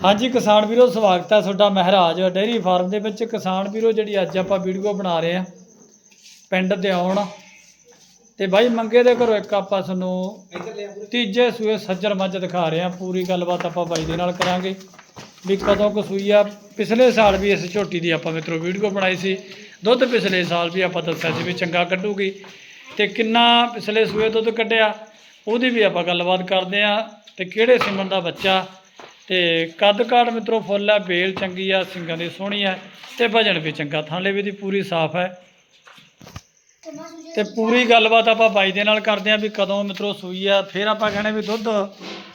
ਹਾਂਜੀ, ਕਿਸਾਨ ਵੀਰੋ, ਸਵਾਗਤ ਹੈ ਤੁਹਾਡਾ ਮਹਿਰਾਜ ਡੇਅਰੀ ਫਾਰਮ ਦੇ ਵਿੱਚ। ਕਿਸਾਨ ਵੀਰੋ, ਜਿਹੜੀ ਅੱਜ ਆਪਾਂ ਵੀਡੀਓ ਬਣਾ ਰਹੇ ਆ ਪਿੰਡ ਦੇ ਆਉਣ। ਤੇ ਬਾਈ, ਮੰਗੇ ਦੇ ਘਰੋਂ ਇੱਕ ਆਪਾਂ ਤੁਹਾਨੂੰ ਤੀਜੇ ਸੂਏ ਸੱਜਰ ਮੱਝ ਦਿਖਾ ਰਹੇ ਆ ਪੂਰੀ ਗੱਲਬਾਤ ਆਪਾਂ ਬਾਈ ਦੇ ਨਾਲ ਕਰਾਂਗੇ। ਵੀ ਕਦੋਂ ਕੁ ਸੂਈ ਆ। ਪਿਛਲੇ ਸਾਲ ਵੀ ਇਸ ਝੋਟੀ ਦੀ ਆਪਾਂ ਮਿੱਤਰੋ ਵੀਡੀਓ ਬਣਾਈ ਸੀ। ਦੁੱਧ ਪਿਛਲੇ ਸਾਲ ਵੀ ਆਪਾਂ ਦੱਸਿਆ ਸੀ ਵੀ ਚੰਗਾ ਕੱਢੂਗੀ। ਤੇ ਕਿੰਨਾ ਪਿਛਲੇ ਸੂਏ ਦੁੱਧ ਕੱਢਿਆ, ਉਹਦੀ ਵੀ ਆਪਾਂ ਗੱਲਬਾਤ ਕਰਦੇ ਆ ਤੇ ਕਿਹੜੇ ਸਿਮਨ ਦਾ ਬੱਚਾ ਤੇ ਕੱਦ ਕਾਠ ਮਿੱਤਰੋ ਫੁੱਲ ਹੈ ਬੇਲ ਚੰਗੀ ਆ, ਸਿੰਗਾਂ ਦੀ ਸੋਹਣੀ ਹੈ ਤੇ ਵਜਨ ਵੀ ਚੰਗਾ, ਥਾਲੇ ਵੀ ਦੀ ਪੂਰੀ ਸਾਫ਼ ਹੈ। ਤੇ ਪੂਰੀ ਗੱਲਬਾਤ ਆਪਾਂ ਬਾਈ ਦੇ ਨਾਲ ਕਰਦੇ ਆ ਵੀ ਕਦੋਂ ਮਿੱਤਰੋ ਸੂਈ ਆ, ਫਿਰ ਆਪਾਂ ਕਹਿੰਦੇ ਵੀ ਦੁੱਧ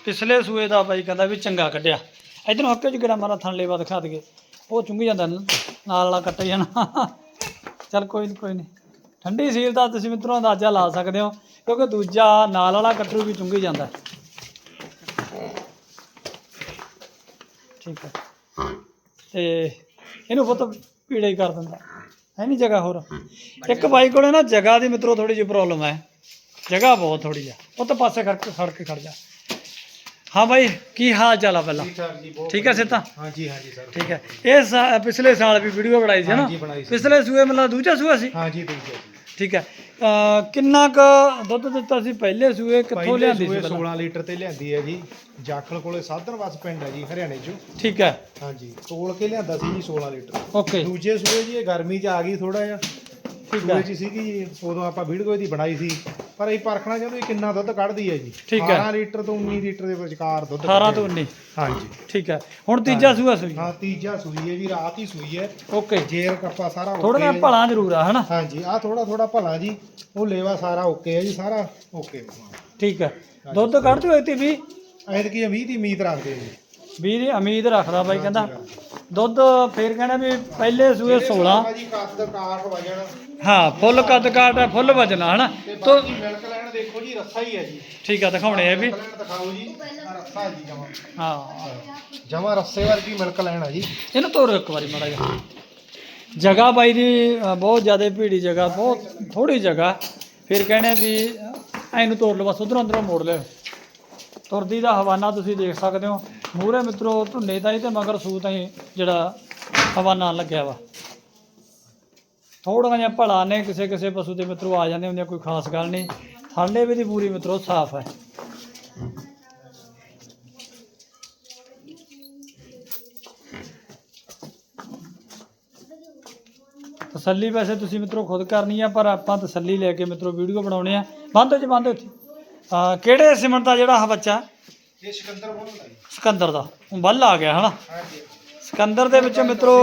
ਪਿਛਲੇ ਸੂਏ ਦਾ ਬਾਈ ਕਹਿੰਦਾ ਵੀ ਚੰਗਾ ਕੱਢਿਆ। ਇਧਰੋਂ ਹੱਕੇ ਚ ਕਿਹੜਾ ਮਾਰਾ ਥਣ ਲੇਵਾ ਦਿਖਾ ਦਈਏ। ਉਹ ਚੁੰਗੀ ਜਾਂਦਾ, ਨਾਲ ਵਾਲਾ ਕੱਟ ਜਾਣਾ। ਚੱਲ ਕੋਈ ਨਹੀਂ ਕੋਈ ਨਹੀਂ ਠੰਡੀ ਸੀਲ ਦਾ ਤੁਸੀਂ ਮਿੱਤਰੋ ਅੰਦਾਜ਼ਾ ਲਾ ਸਕਦੇ ਹੋ, ਕਿਉਂਕਿ ਦੂਜਾ ਨਾਲ ਵਾਲਾ ਕੱਟੂ ਵੀ ਚੁੰਗੀ ਜਾਂਦਾ। ਠੀਕ ਹੈ। ਤੇ ਇਹਨੂੰ ਪੁੱਤ ਪੀੜਾ ਹੀ ਕਰ ਦਿੰਦਾ। ਹੈ ਨਹੀਂ ਜਗ੍ਹਾ ਹੋਰ? ਇੱਕ ਬਾਈ ਕੋਲੇ ਨਾ ਜਗ੍ਹਾ ਦੀ ਮਿੱਤਰੋ ਥੋੜੀ ਜਿਹੀ ਪ੍ਰੋਬਲਮ ਹੈ। ਜਗ੍ਹਾ ਬਹੁਤ ਥੋੜੀ ਆ। ਉਹ ਤਾਂ ਪਾਸੇ ਖੜ ਕੇ ਖੜ ਕੇ ਖੜ ਜਾ। ਹਾਂ ਬਾਈ ਕੀ ਹਾਲ ਚਾਲ ਆ ਪਹਿਲਾਂ? ਠਾਕ ਬਹੁਤ ਹੈ ਸਿੱਤਾ ਹਾਂਜੀ ਹਾਂਜੀ ਸਰ। ਠੀਕ ਹੈ। ਇਹ ਸਾ- ਪਿਛਲੇ ਸਾਲ ਵੀ ਵੀਡੀਓ ਬਣਾਈ ਸੀ ਨਾ? ਹਾਂਜੀ, ਬਣਾਈ ਸੀ। ਪਿਛਲੇ ਸੂਏ ਮਤਲਬ ਦੂਜਾ ਸੂਆ ਸੀ? ਹਾਂਜੀ ਠੀਕ ਹੈ ਜੀ ਠੀਕ ਹੈ। ਅਹ ਕਿੰਨਾ ਕ ਦੁੱਧ ਦਿੱਤਾ ਸੀ ਪਹਿਲੇ ਸੂਏ? ਕਿੱਥੋਂ ਪਹਿਲੇ ਲਿਆਂਦੀ ਸੀ ਸੂਏ ਪਹਿਲਾਂ? 16 ਲੀਟਰ ਤੇ ਲਿਆਂਦੀ ਹੈ ਜੀ। ਜਾਖਲ ਕੋਲੇ ਸਾਧਨਵਾਸ ਪਿੰਡ ਹੈ ਜੀ ਹਰਿਆਣੇ ਚੋਂ। ਠੀਕ ਹੈ। ਹਾਂਜੀ ਤੋਲ ਕੇ ਲਿਆਂਦਾ ਸੀ ਜੀ 16 ਲੀਟਰ। ਓਕੇ। ਦੂਜੇ ਸੂਏ ਜੀ ਇਹ ਗਰਮੀ 'ਚ ਆ ਗਈ ਥੋੜਾ ਜਿਹਾ। ਠੀਕ ਹੈ 'ਚ ਸੀਗੀ ਜੀ ਉਦੋਂ ਆਪਾਂ ਵੀਡੀਓ ਦੀ ਬਣਾਈ ਸੀ। ਪਰ ਅਸੀਂ ਪਰਖਣਾ ਚਾਹੁੰਦੇ ਵੀ ਕਿੰਨਾ ਦੁੱਧ ਕੱਢਦੀ ਹੈ ਜੀ। ਠੀਕ ਹੈ। 18 ਲੀਟਰ ਤੋਂ 19 ਲੀਟਰ ਦੇ ਵਿਚਕਾਰ ਦੁੱਧ 18 ਤੋਂ ਕੱਢਿਆ। 19 ਹਾਂਜੀ। ਠੀਕ ਹੈ। ਹੁਣ ਤੀਜਾ ਸੂਆ ਸੂਈ ਹਾਂ। ਤੀਜਾ ਸੂਈ ਹੈ ਜੀ ਰਾਤ ਹੀ ਸੂਈ ਹੈ। ਓਕੇ। ਜੇਰ ਕੱਪਾ ਸਾਰਾ ਥੋੜਾ ਜਿਹਾ ਹੈ ਜੀ। ਭਲਾ ਜ਼ਰੂਰ ਆ ਹਨਾ? ਹਾਂਜੀ। ਆ ਥੋੜਾ ਥੋੜਾ ਭਲਾ ਜੀ। ਉਹ ਲੇਵਾ ਸਾਰਾ ਓਕੇ ਹੈ ਜੀ ਸਾਰਾ ਓਕੇ। ਠੀਕ ਹੈ। ਦੁੱਧ ਕੱਢਦੇ ਹੋਏ ਤੇ ਵੀ ਐਤਕੀ 20 ਦੀ ਉਮੀਦ ਰੱਖਦੇ ਹਾਂ ਜੀ ਵੀ ਦੀ ਉਮੀਦ ਰੱਖਦਾ ਬਾਈ ਕਹਿੰਦਾ। ਦੁੱਧ ਫੇਰ ਕਹਿੰਦਾ ਵੀ ਪਹਿਲੇ ਸੂਏ 16 ਜੀ ਕੱਦ ਕਾਠ ਵਜਣ। ਹਾਂ ਫੁੱਲ ਕੱਦ ਕਾਟ ਹੈ ਫੁੱਲ ਵਜਣਾ ਹਨਾ? ਤੇ ਤੋ ਬਾਕੀ ਮਿਲਕ ਲੈਣ ਦੇਖੋ ਜੀ ਰੱਸਾ ਹੀ ਹੈ ਜੀ। ਠੀਕ ਆ ਦਿਖਾਉਣੇ ਆ ਵੀ। ਮਿਲਕ ਲੈਣ ਦਿਖਾਓ ਜੀ। ਆਹ ਰੱਸਾ ਹੈ ਜੀ ਜਮਾ। ਹਾਂ। ਜਮਾ ਰੱਸੇ ਵਰਗੀ ਮਿਲਕ ਲੈਣ ਹੈ ਜੀ। ਇਹਨੂੰ ਤੋਰੋ ਇੱਕ ਵਾਰੀ ਮਾੜਾ ਜਿਹਾ। ਜਗ੍ਹਾ ਬਾਈ ਦੀ ਅ, ਬਹੁਤ ਜ਼ਿਆਦਾ ਭੀੜੀ ਜਗ੍ਹਾ ਬਹੁਤ ਥੋੜੀ ਜਗ੍ਹਾ। ਫਿਰ ਕਹਿੰਦੇ ਵੀ ਐਨੂੰ ਤੋੜ ਲਓ ਬਸ ਉਧਰੋਂ ਅੰਦਰੋਂ ਮੋੜ ਲਿਓ। ਤੁਰਦੀ ਦਾ ਹਵਾਨਾ ਤੁਸੀਂ ਦੇਖ ਸਕਦੇ ਹੋ। ਮੂਹਰੇ ਮਿੱਤਰੋ, ਧੁੰਨੇ ਤਾਂ ਹੀ ਤੇ ਮਗਰ ਸੂ ਤਾਂ ਹੀ ਜਿਹੜਾ ਹਵਾਨਾ ਲੱਗਿਆ ਵਾ। ਥੋੜਾ ਜਿਹਾ ਭਲਾ ਨੇ, ਕਿਸੇ ਕਿਸੇ ਪਸ਼ੂ ਦੇ ਮਿੱਤਰੋ ਆ ਜਾਂਦੇ ਹੁੰਦੇ ਕੋਈ ਖਾਸ ਗੱਲ ਨਹੀਂ। ਥਾਲੇ ਵੀ ਦੀ ਪੂਰੀ ਮਿੱਤਰੋ ਸਾਫ਼ ਹੈ। ਤਸੱਲੀ ਵੈਸੇ ਤੁਸੀਂ ਮਿੱਤਰੋ ਖੁਦ ਕਰਨੀ ਆ, ਪਰ ਆਪਾਂ ਤਸੱਲੀ ਲੈ ਕੇ ਮਿੱਤਰੋ ਵੀਡੀਓ ਬਣਾਉਣੇ ਆ। ਬੰਦ ਹੋ ਜੀ ਬੰਦ ਉੱਥੇ ਆ ਕਿਹੜੇ ਸਿਮਟ ਦਾ ਜਿਹੜਾ ਆਹ ਬੱਚਾ? ਇਹ ਸਿਕੰਦਰ ਬੋਲਦਾ ਜੀ। ਸਿਕੰਦਰ ਦਾ। ਉਹ ਵੱਲ ਆ ਗਿਆ ਹਨਾ? ਹਾਂਜੀ। ਸਿਕੰਦਰ ਦੇ ਵਿੱਚ ਮਿੱਤਰੋ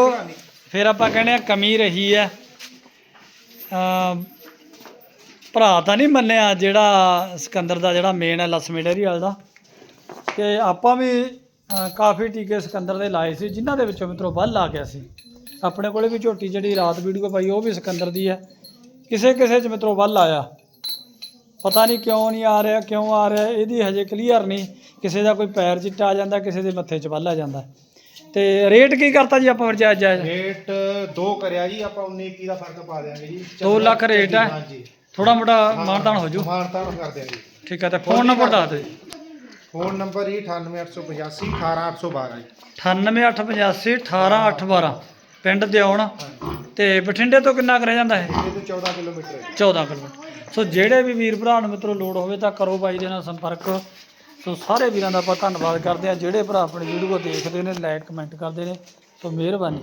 ਫਿਰ ਆਪਾਂ ਕਹਿੰਦੇ ਆ ਕਮੀ ਰਹੀ ਹੈ। ਅਮ ਭਰਾ ਤਾਂ ਨਹੀਂ ਮੰਨਿਆ ਜਿਹੜਾ ਸਿਕੰਦਰ ਦਾ ਜਿਹੜਾ ਮੇਨ ਹੈ ਲక్ష్ਮੀ ਡੇਅਰੀ ਵਾਲਾ ਦਾ। ਕਿ ਆਪਾਂ ਵੀ ਕਾਫੀ ਟੀਕੇ ਸਿਕੰਦਰ ਦੇ ਲਾਏ ਸੀ ਜਿਨ੍ਹਾਂ ਦੇ ਵਿੱਚੋਂ ਮਿੱਤਰੋ ਵੱਲ ਆ ਗਿਆ ਸੀ। ਆਪਣੇ ਕੋਲੇ ਵੀ ਝੋਟੀ ਜਿਹੜੀ ਰਾਤ ਵੀਡੀਓ ਪਾਈ ਉਹ ਵੀ ਸਿਕੰਦਰ ਦੀ ਹੈ। ਕਿਸੇ ਕਿਸੇ ਚ ਮਿੱਤਰੋ ਵੱਲ ਆਇਆ। ਪਤਾ ਨਹੀਂ ਕਿਉਂ ਨਹੀਂ ਆ ਰਿਹਾ ਕਿਉਂ ਆ ਰਿਹਾ ਇਹਦੀ ਹਜੇ ਕਲੀਅਰ ਨਹੀਂ। ਕਿਸੇ ਦਾ ਕੋਈ ਪੈਰ ਚਿੱਟਾ ਆ ਜਾਂਦਾ ਕਿਸੇ ਦੇ ਮੱਥੇ 'ਚ ਵੱਲ ਆ ਜਾਂਦਾ। ਤੇ ਰੇਟ ਕੀ ਕਰਤਾ ਜੀ ਆਪਾਂ ਫਿਰ ਜਾਇਜ਼ ਜਾਇਜ਼ ਰੇਟ 2 ਕਰਿਆ ਜੀ ਆਪਾਂ 19 21 ਦਾ ਫ਼ਰਕ ਪਾ ਦਿਆਂਗੇ ਜੀ। ਦੋ ਲੱਖ ਰੇਟ ਹੈ। ਹਾਂਜੀ ਥੋੜਾ ਮੋਟਾ ਮਾਨਤਾਨ ਹੋ ਜੂ। ਮਾਨਤਾਨ ਕਰ ਦਿਆਂਗੇ ਠੀਕ ਹੈ ਤੇ ਫੋਨ ਨੰਬਰ ਦੱਸ ਦਿਓ ਫੋਨ ਨੰਬਰ ਹੀ 98885 18812 ਜੀ। 98885 18812 ਪਿੰਡ ਦੇ ਆਉਣ ਤੇ ਬਠਿੰਡੇ ਤੋਂ ਕਿੰਨਾ ਕਰ ਜਾਂਦਾ ਹੈ ਇਹ ਤੋਂ 14 ਕਿਲੋਮੀਟਰ ਹੈ। 14 ਕਿਲੋਮੀਟਰ। ਸੋ ਜਿਹੜੇ ਵੀ ਵੀਰ ਭਰਾ ਨੂੰ ਮਿੱਤਰੋ ਲੋੜ ਹੋਵੇ ਤਾਂ ਕਰੋ ਬਾਈ ਦੇ ਨਾਲ ਸੰਪਰਕ। ਸੋ ਸਾਰੇ ਵੀਰਾਂ ਦਾ ਆਪਾਂ ਧੰਨਵਾਦ ਕਰਦੇ ਆ ਜਿਹੜੇ ਭਰਾ ਆਪਣੀ ਵੀਡੀਓ ਦੇਖਦੇ ਨੇ ਲਾਈਕ ਕਮੈਂਟ ਕਰਦੇ ਨੇ। ਸੋ ਮਿਹਰਬਾਨੀ।